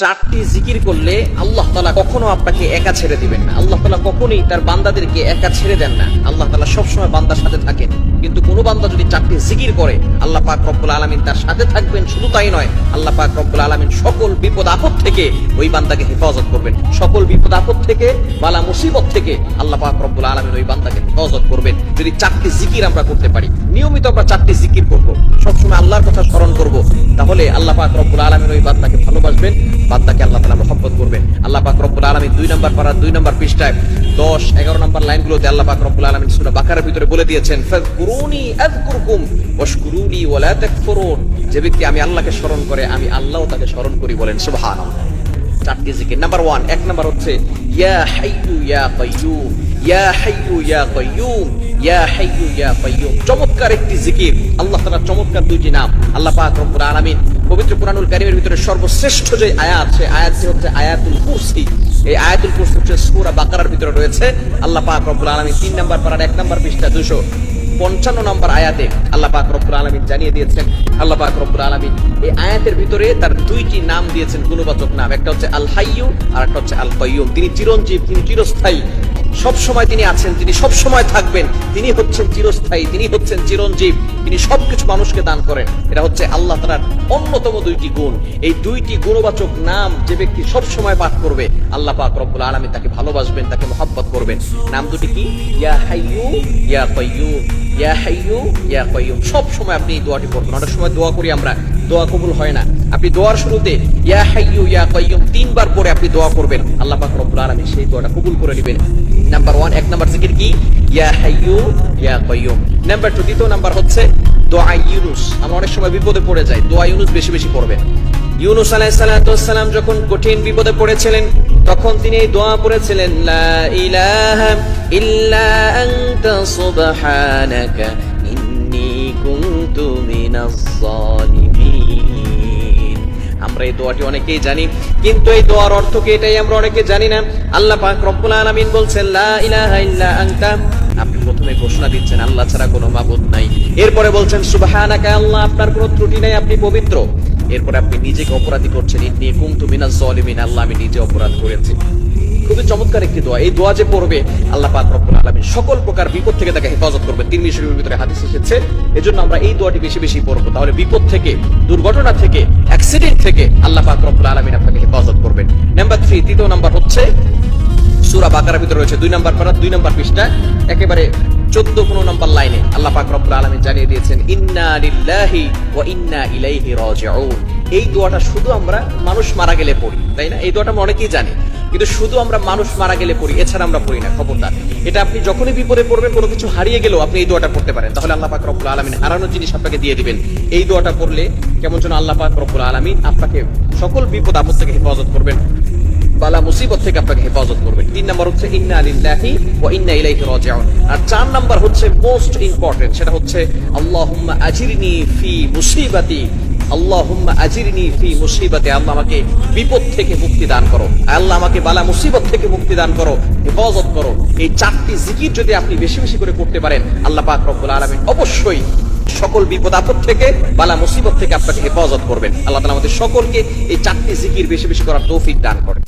চারটি জিকির করলে আল্লাহ তালা কখনো আপনাকে একা ছেড়ে দিবেন না। আল্লাহ তালা কখনোই তার বান্দাদেরকে একা ছেড়ে দেন না। আল্লাহ তালা সবসময় বান্দার সাথে থাকেন। কিন্তু কোনো বান্দা যদি চারটি জিকির করে, আল্লাহ পাক রব্বুল আলমিন তার সাথে থাকবেন, শুধু তাই নয়, আল্লাহ পাক রব্বুল আলমিন সকল বিপদ আপদ থেকে ওই বান্দাকে হেফাজত করবেন। সকল বিপদ আপদ থেকে, বালা মুসিবত থেকে আল্লাহ পাক রব্বুল আলমিন ওই বান্দাকে হেফাজত চারটি জিকির আমরা করতে পারি। নিয়মিত আমরা চারটি জিকির করব। সবসময় আল্লাহর কথা স্মরণ করব। তাহলে আল্লাহ পাক রব্বুল আলমিন ওই বান্দাকে ভালোবাসবেন, বান্দাকে আল্লাহ তালা মহব্বত করবেন। আল্লাহ পাক রব্বুল আলমিন দুই নম্বর পাড়ার দুই নম্বর পৃষ্ঠায় দশ, এগারো নম্বর লাইনগুলোতে আল্লাহ পাক রব্বুল আলমিন সুরা বাকারের ভিতরে বলে দিয়েছেন, ফাযকুরুনি আযকুরকুম ওয়াশকুরুনি ওয়ালা তাকফুরুন। যে ব্যক্তি আমি আল্লাহকে স্মরণ করে, আমি আল্লাহও তাকে স্মরণ করি বলেন, সুবহানাল্লাহ। চারটি জিকির। নাম্বার ওয়ান, এক নাম্বার হচ্ছে, ইয়া হাইয়ু ইয়া কাইয়ুম। হাইয়ু কাইয়ুম হাইয়ু কাইয়ুম চমৎকার একটি জিকির। আল্লাহ তাআলার চমৎকার দুইটি নাম। আল্লাহ পাক রব্বুল আলামিন পবিত্র কুরআনুল কারীমের ভিতরে সর্বশ্রেষ্ঠ যে আয়াত, সেই আয়াতটি হচ্ছে আয়াতুল কুরসি। এই আয়াতুল কুরসি হচ্ছে সূরা বাকারার ভিতরে রয়েছে। আল্লাহ পাক রব্বুল আলামিন তিন নাম্বার পারার এক নাম্বার পৃষ্ঠা 200 পঞ্চান্ন নম্বর আয়াতে আল্লাহ পাক রব্বুল জানিয়ে দিয়েছেন, আল্লাহ পাক রব্বুল এই আয়াতের ভিতরে তার দুইটি নাম দিয়েছেন গুণবাচক নাম। একটা হচ্ছে আল হাইয়ু আর একটা হচ্ছে আল কাইয়ুম তিনি চিরঞ্জীব, তিনি চিরস্থায়ী। সব সময় তিনি আছেন, তিনি সব সময় থাকবেন। তিনি হচ্ছেন চিরস্থায়ী, তিনি হচ্ছেন চিরঞ্জীব। তিনি সবকিছু মানুষকে দান করেন। এটা হচ্ছে আল্লাহ তালার অন্যতম দুইটি গুণ। এই দুইটি গুণবাচক নাম যে ব্যক্তি সব সময় পাঠ করবে, আল্লাহ পাক রব্বুল আলমী তাকে ভালোবাসবেন, তাকে মোহাব্বত করবেন। নাম দুটি কি? ইয়া হাইয়ু ইয়া ইয়া হাইয়ু ইয়া কাইয়ুম সব সময় আপনি দোয়াটি পড়বেন। অনেক সময় দোয়া করি আমরা, দোয়া কবুল হয় না। আপনি দোয়ার শুরুতে ইয়া হাইয়ু ইয়া কাইয়ুম তিনবার পরে আপনি দোয়া করবেন। আল্লাহ পাক রব্বুল আলামিন সেই দোয়াটা কবুল করে নেবেন। নাম্বার ওয়ান, এক নাম্বার জিকির কি? ইয়া হাইয়ু ইয়া কাইয়ুম নাম্বার টু, দ্বিতীয় নাম্বার হচ্ছে দোয়া ইউনুস। আমরা অনেক সময় বিপদে পড়ে যাই, দোয়া ইউনুস বেশি বেশি পড়বেন। ইউনুস আলাইহিস সালাম যখন কঠিন বিপদে পড়েছিলেন, তখন তিনি এই দোয়া পড়েছিলেন, লা ইলাহা ইল্লা আনতা সুবহানাকা ইন্নী কুনতু মিনাজ জালিমিন. আমরা এই দোয়াটি অনেকেই জানি, কিন্তু এই দোয়ার অর্থ কি এটাই আমরা অনেকে জানি না। আল্লাহ পাক রব্বুল আলামিন বলছেন, লা ইলাহা ইল্লা আনতা আপনি প্রথমে ঘোষণা দিচ্ছেন, আল্লাহ ছাড়া কোনো মাবুদ নাই। এরপরে বলছেন, সুবহানাকা, আল্লাহ, আপনার কোনো ত্রুটি নাই, আপনি পবিত্র। এরপরে আপনি নিজেকে অপরাধী করছেন। ইন্নী কুনতু মিনাজ জালিমিন, আল্লাহ আমি নিজে অপরাধ করেছি। খুবই চমৎকার একটি দোয়া। এই দোয়া যে পড়বে, আল্লাহ পাক রব্বুল আলামিন সকল প্রকার বিপদ থেকে তাকে হেফাজত করবে তিন মিশরের ভিতরে হাদিস এসেছে। এজন্য আমরা এই দোয়াটি বেশি বেশি পড়ব। তাহলে বিপদ থেকে, দুর্ঘটনা থেকে অ্যাক্সিডেন্ট থেকে আল্লাহ পাক রব্বুল আলামিন আপনাকে হেফাজত করবেন। নাম্বার থ্রি তৃতীয় নাম্বার হচ্ছে, সূরা বাকারার ভিতরে রয়েছে দুই নাম্বার পারা, দুই নাম্বার পৃষ্ঠা। একেবারে চোদ্দ নাম্বার লাইনে আল্লাহ পাক রব্বুল আলামিন জানিয়ে দিয়েছেন, ইন্না লিল্লাহি ইন্না ইলাইহি রাজিউন। এই দোয়াটা শুধু আমরা মানুষ মারা গেলে পড়ি, তাই না? এই দোয়াটা আমরা অনেকেই জানি, কিন্তু শুধু আমরা মানুষ মারা গেলে পড়ি, এছাড়া আমরা পড়ি না, খবরদার। এটা আপনি যখনই বিপদে পড়বেন, কোনো কিছু হারিয়ে গেলেও আপনি এই দোয়াটা পড়তে পারেন। তাহলে আল্লাহ পাক রব্বুল আলামিন হারানো জিনিস আপনাকে দিয়ে দিবেন। এই দোয়াটা পড়লে কেমন যেন আল্লাহ পাক রব্বুল আলামিন আপনাকে সকল বিপদ আপদ থেকে হেফাজত করবেন। বালা মুসিবত থেকে আপনাকে হেফাজত করবেন তিন নম্বর হচ্ছে, ইন্না লিল্লাহি ওয়া ইন্না ইলাইহি রাজিউন। আর চার নাম্বার হচ্ছে, মোস্ট ইম্পর্টেন্ট, সেটা হচ্ছে, আল্লাহুম্মা আজিরনি ফি মুসিবাতি। আল্লাহুম্মা আজিরনি ফি মুসিবাতি। আল্লাহ আমাকে বিপদ থেকে মুক্তি দান করো। আল্লাহ আমাকে বালা মুসিবত থেকে মুক্তি দান করো, হেফাজত করো। এই চারটি জিকির যদি আপনি বেশি বেশি করে করতে পারেন, আল্লাহ পাক রব্বুল আলামিন অবশ্যই সকল বিপদ আপদ থেকে, বালা মুসিবত থেকে আপনাকে হেফাজত করবেন। আল্লাহ তাআলা আমাদের সকলকে এই চারটি জিকির বেশি বেশি করার তৌফিক দান করেন।